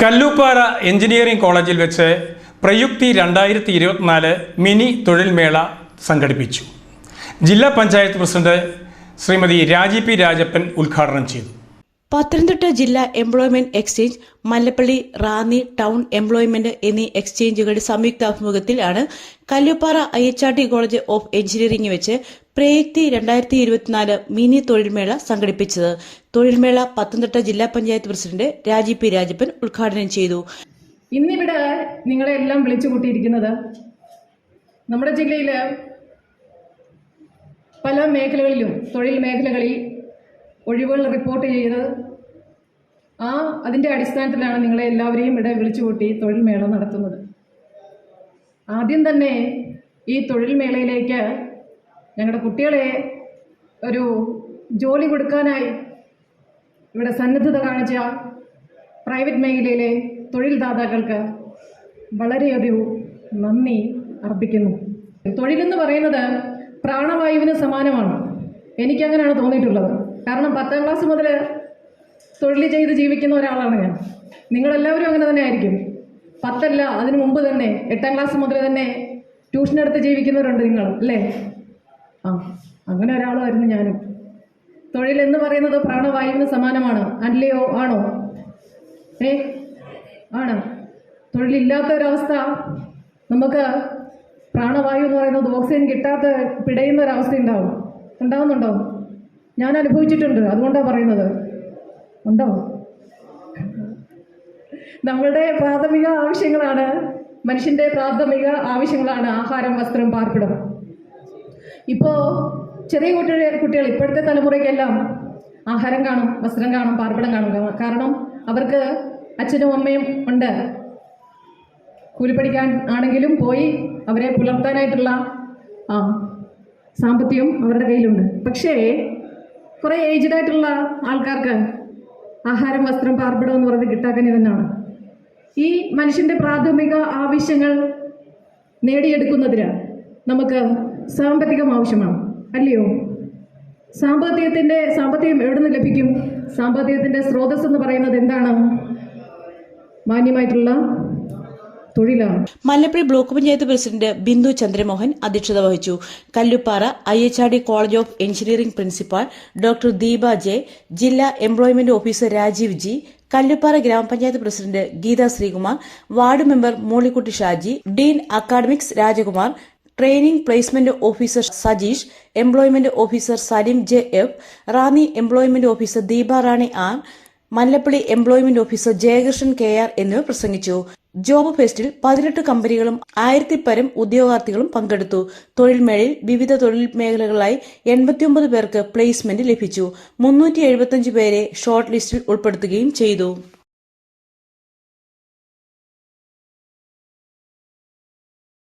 Kallooppara engineering കോളേജിൽ വെച്ച് പ്രയുക്തി രണ്ടായിരത്തി ഇരുപത്തിനാല് മിനി തൊഴിൽമേള സംഘടിപ്പിച്ചു. ജില്ലാ പഞ്ചായത്ത് പ്രസിഡന്റ് ശ്രീമതി രാജി പി രാജപ്പൻ ഉദ്ഘാടനം ചെയ്തു. പത്തനംതിട്ട ജില്ലാ employment exchange Mallappally Ranni town employment എന്നീ എക്സ്ചേഞ്ചുകളുടെ സംയുക്താഭിമുഖത്തിലാണ് Kallupara I H R T college of engineering വെച്ച് പ്രയക്തി രണ്ടായിരത്തി ഇരുപത്തിനാല് മിനി തൊഴിൽമേള സംഘടിപ്പിച്ചത്. തൊഴിൽമേള പത്തനംതിട്ട ജില്ലാ പഞ്ചായത്ത് പ്രസിഡന്റ് രാജി പി രാജപ്പൻ ഉദ്ഘാടനം ചെയ്തു. ഇന്നിവിടെ നിങ്ങളെ എല്ലാം വിളിച്ചു കൂട്ടിയിരിക്കുന്നത് നമ്മുടെ ജില്ലയിൽ പല മേഖലകളിലും തൊഴിൽ മേഖലകളിൽ ഒഴിവുകൾ റിപ്പോർട്ട് ചെയ്ത് ആ അതിന്റെ അടിസ്ഥാനത്തിലാണ് നിങ്ങളെ എല്ലാവരെയും ഇവിടെ വിളിച്ചു കൂട്ടി തൊഴിൽ മേള നടത്തുന്നത്. ആദ്യം തന്നെ ഈ തൊഴിൽ മേളയിലേക്ക് ഞങ്ങളുടെ കുട്ടികളെ ഒരു ജോലി കൊടുക്കാനായി ഇവിടെ സന്നദ്ധത കാണിച്ച പ്രൈവറ്റ് മേഖലയിലെ തൊഴിൽദാതാക്കൾക്ക് വളരെയധികം നന്ദി അർപ്പിക്കുന്നു. തൊഴിലെന്ന് പറയുന്നത് പ്രാണവായുവിന് സമാനമാണ്. എനിക്കങ്ങനെയാണ് തോന്നിയിട്ടുള്ളത്. കാരണം പത്താം ക്ലാസ് മുതൽ തൊഴിൽ ചെയ്ത് ജീവിക്കുന്ന ഒരാളാണ് ഞാൻ. നിങ്ങളെല്ലാവരും അങ്ങനെ തന്നെ ആയിരിക്കും. പത്തല്ല അതിനു മുമ്പ് തന്നെ എട്ടാം ക്ലാസ് മുതൽ തന്നെ ട്യൂഷൻ എടുത്ത് ജീവിക്കുന്നവരുണ്ട് നിങ്ങൾ അല്ലേ? ആ അങ്ങനെ ഒരാളായിരുന്നു ഞാനും. തൊഴിൽ എന്ന് പറയുന്നത് പ്രാണവായുവിന് സമാനമാണ്. അല്ലയോ ആണോ? ഏ ആണ്. തൊഴിലില്ലാത്ത ഒരവസ്ഥ. നമുക്ക് പ്രാണവായു എന്ന് പറയുന്നത് ഓക്സിജൻ കിട്ടാത്ത പിടയുന്ന ഒരവസ്ഥ ഉണ്ടാവും ഉണ്ടാവുന്നുണ്ടോ ഞാൻ അനുഭവിച്ചിട്ടുണ്ട്. അതുകൊണ്ടാണ് പറയുന്നത്. ഉണ്ടോ? നമ്മളുടെ പ്രാഥമിക ആവശ്യങ്ങളാണ്. മനുഷ്യന്റെ പ്രാഥമിക ആവശ്യങ്ങളാണ് ആഹാരം വസ്ത്രം പാർപ്പിടം. ഇപ്പോൾ ചെറിയ കുട്ടികളെ കുട്ടികൾ ഇപ്പോഴത്തെ തലമുറയ്ക്കെല്ലാം ആഹാരം കാണും വസ്ത്രം കാണും പാർപ്പിടം കാണും. കാരണം അവർക്ക് അച്ഛനും അമ്മയും ഉണ്ട്. കൂലിപ്പണിക്കാൻ ആണെങ്കിലും പോയി അവരെ പുലർത്താനായിട്ടുള്ള ആ സാമ്പത്തികം അവരുടെ കയ്യിലുണ്ട്. പക്ഷേ കുറേ ഏജ്ഡ് ആയിട്ടുള്ള ആൾക്കാർക്ക് ആഹാരം വസ്ത്രം പാർപ്പിടം എന്ന് പറയുന്നത് കിട്ടാക്കനി തന്നെയാണ് ഈ മനുഷ്യന്റെ പ്രാഥമിക ആവശ്യങ്ങൾ നേടിയെടുക്കുന്നതിന് നമുക്ക് സാമ്പത്തികം ആവശ്യമാണ് അല്ലയോ? സാമ്പത്തികത്തിന്റെ സാമ്പത്തികം എവിടെ നിന്ന് ലഭിക്കും? സാമ്പത്തികത്തിന്റെ സ്രോതസ് എന്ന് പറയുന്നത് എന്താണ്? മാന്യമായിട്ടുള്ള തൊഴിലാണ്. മല്ലപ്പള്ളി ബ്ലോക്ക് പഞ്ചായത്ത് പ്രസിഡന്റ് ബിന്ദു ചന്ദ്രമോഹൻ അധ്യക്ഷത വഹിച്ചു. Kallupara I H R D college of engineering principal doctor Deepa J ജില്ലാ employment officer Rajeev G Kallupara ഗ്രാമപഞ്ചായത്ത് president Geetha Sreekumar ward member Mollykutty Shaji dean academics Rajakumar training placement officer Sajeesh employment officer Salim J F Ranni employment officer Deepa Rani R Mallappally employment officer Jayakrishnan K R എന്നിവർ പ്രസംഗിച്ചു. Job ഫെസ്റ്റിൽ പതിനെട്ട് കമ്പനികളും ആയിരത്തി പരം ഉദ്യോഗാർത്ഥികളും പങ്കെടുത്തു. തൊഴിൽമേളയിൽ വിവിധ തൊഴിൽ മേഖലകളായി എൺപത്തിയൊമ്പത് പേർക്ക് പ്ലേസ്മെന്റ് ലഭിച്ചു. മുന്നൂറ്റി എഴുപത്തിയഞ്ച് പേരെ ഷോർട്ട് ലിസ്റ്റിൽ ഉൾപ്പെടുത്തുകയും ചെയ്തു.